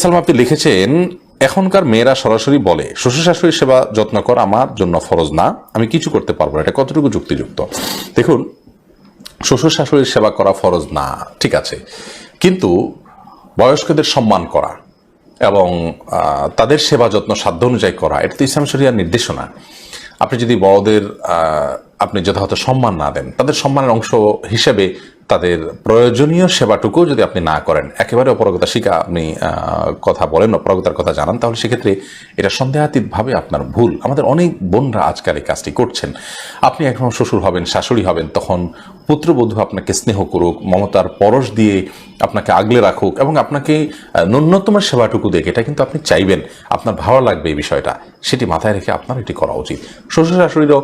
সালমা, আপনি লিখেছেন, এখনকার মেয়েরা সরাসরি বলে শ্বশুর শাশুড়ির সেবা যত্ন করা, আমার জন্য ফরজ না, আমি কিছু করতে পারব না। এটা কতটুকু যুক্তিযুক্ত? দেখুন শ্বশুর শাশুড়ির সেবা করা ফরজ না, ঠিক আছে, কিন্তু বয়স্কদের সম্মান করা এবং তাদের সেবা যত্ন সাধ্য অনুযায়ী করা, এটা তো ইসলাম শরিয়ার নির্দেশনা। আপনি যদি বড়দের আপনি যথাযথ সম্মান না দেন, তাদের সম্মানের অংশ হিসেবে তাদের প্রয়োজনীয় সেবাটুকু যদি আপনি না করেন, একেবারে অপরগতা শিখা আপনি কথা বলেন, অপরগতার কথা জানান, তাহলে সেক্ষেত্রে এটা সন্দেহাতীতভাবে আপনার ভুল। আমাদের অনেক বোনরা আজকাল এই কাজটি করছেন। আপনি এখন শ্বশুর হবেন, শাশুড়ি হবেন, তখন পুত্রবধূ আপনাকে স্নেহ করুক, মমতার পরশ দিয়ে আপনাকে আগলে রাখুক এবং আপনাকে ন্যূনতম সেবাটুকু দেখে এটা কিন্তু আপনি চাইবেন। আপনার ভালো লাগবে এই বিষয়টা। সেটি মাথায় রেখে আপনার এটি করা উচিত। শ্বশুর শাশুড়িরও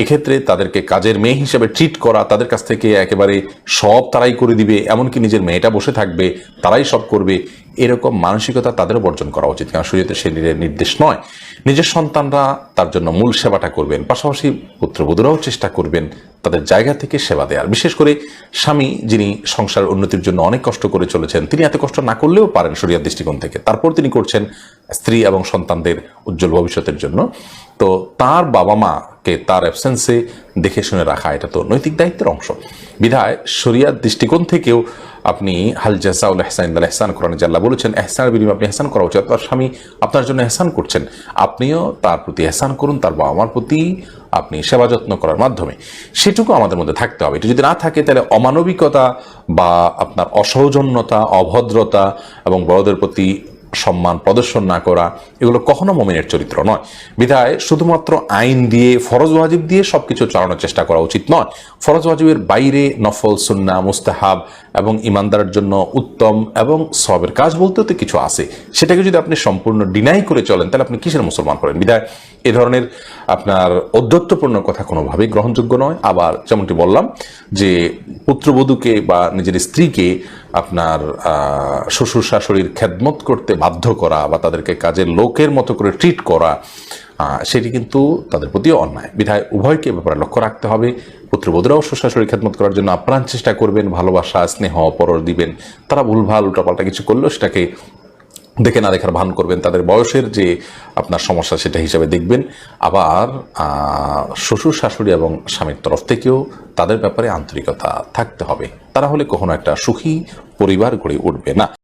এক্ষেত্রে তাদেরকে কাজের মেয়ে হিসেবে ট্রিট করা, তাদের কাছ থেকে একেবারে সব তারাই করে দিবে, এমনকি নিজের মেয়েটা বসে থাকবে, তারাই সব করবে, এরকম মানসিকতা তাদেরও বর্জন করা উচিত। কারণ শরীয়তে সে নির্দেশ নয়। নিজের সন্তানরা তার জন্য মূল সেবাটা করবেন, পাশাপাশি পুত্রবধূরাও চেষ্টা করবেন তাদের জায়গা থেকে সেবা দেওয়ার বিশেষ করে স্বামী, যিনি সংসার উন্নতির জন্য অনেক কষ্ট করে চলেছেন, তিনি এত কষ্ট না করলেও পারেন শরিয়ার দৃষ্টিকোণ থেকে। তারপর তিনি করছেন স্ত্রী এবং সন্তানদের উজ্জ্বল ভবিষ্যতের জন্য। তো তার বাবা মাকে তার অ্যাবসেন্সে দেখে শুনে রাখা, এটা তো নৈতিক দায়িত্বের অংশ। বিধায় শরিয়ার দৃষ্টিকোণ থেকেও আপনি হাল জাসাউল এহসান ইল্লাল এহসান কোরআন জাল্লাহ বলেছেন, এহসানের বিনিময়ে আপনি এহসান করা উচিত আপনার স্বামী আপনার জন্য এহসান করছেন। আপনিও তার প্রতি এহসান করুন, তার বাবা মার প্রতি আপনি সেবা যত্ন করার মাধ্যমে। সেটুকু আমাদের মধ্যে থাকতে হবে। এটা যদি না থাকে, তাহলে অমানবিকতা বা আপনার অসৌজন্যতা, অভদ্রতা এবং বড়দের প্রতি সম্মান প্রদর্শন না করা, এগুলো কখনো মমিনের চরিত্র নয়। বিধায় শুধুমাত্র আইন দিয়ে, ফরজ ওয়াজিব দিয়ে সবকিছু চালানোর চেষ্টা করা উচিত নয়। ফরজ ওয়াজিবের বাইরে নফল সুন্না মুস্তাহাব এবং ইমানদারের জন্য উত্তম এবং সবের কাজ বলতেও তো কিছু আছে। সেটাকে যদি আপনি সম্পূর্ণ ডিনাই করে চলেন, তাহলে আপনি কিসের মুসলমান করেন বিধায় এ ধরনের আপনার অধ্যত্বপূর্ণ কথা কোনোভাবেই গ্রহণযোগ্য নয়। আবার যেমনটি বললাম যে পুত্রবধূকে বা নিজের স্ত্রীকে আপনার শ্বশুর শাশুড়ির খেদমত করতে বাধ্য করা বা তাদেরকে কাজের লোকের মতো করে ট্রিট করা সেটি কিন্তু তাদের প্রতিও অন্যায়। বিধায় উভয়কে ব্যাপারে লক্ষ্য রাখতে হবে। পুত্রবধূরাও শ্বশুর খেদমত করার জন্য আপ্রাণ চেষ্টা করবেন, ভালোবাসা, স্নেহ, পরশ দিবেন। তারা ভুলভাল উল্টাপাল্টা কিছু করলেও সেটাকে দেখে না দেখার ভান করবেন, তাদের বয়সের যে আপনার সমস্যা সেটা হিসাবে দেখবেন। আবার শ্বশুর, শাশুড়ি এবং স্বামীর তরফ থেকেও তাদের ব্যাপারে আন্তরিকতা থাকতে হবে। তারা হলে কখনো একটা সুখী পরিবার গড়ে উঠবে না।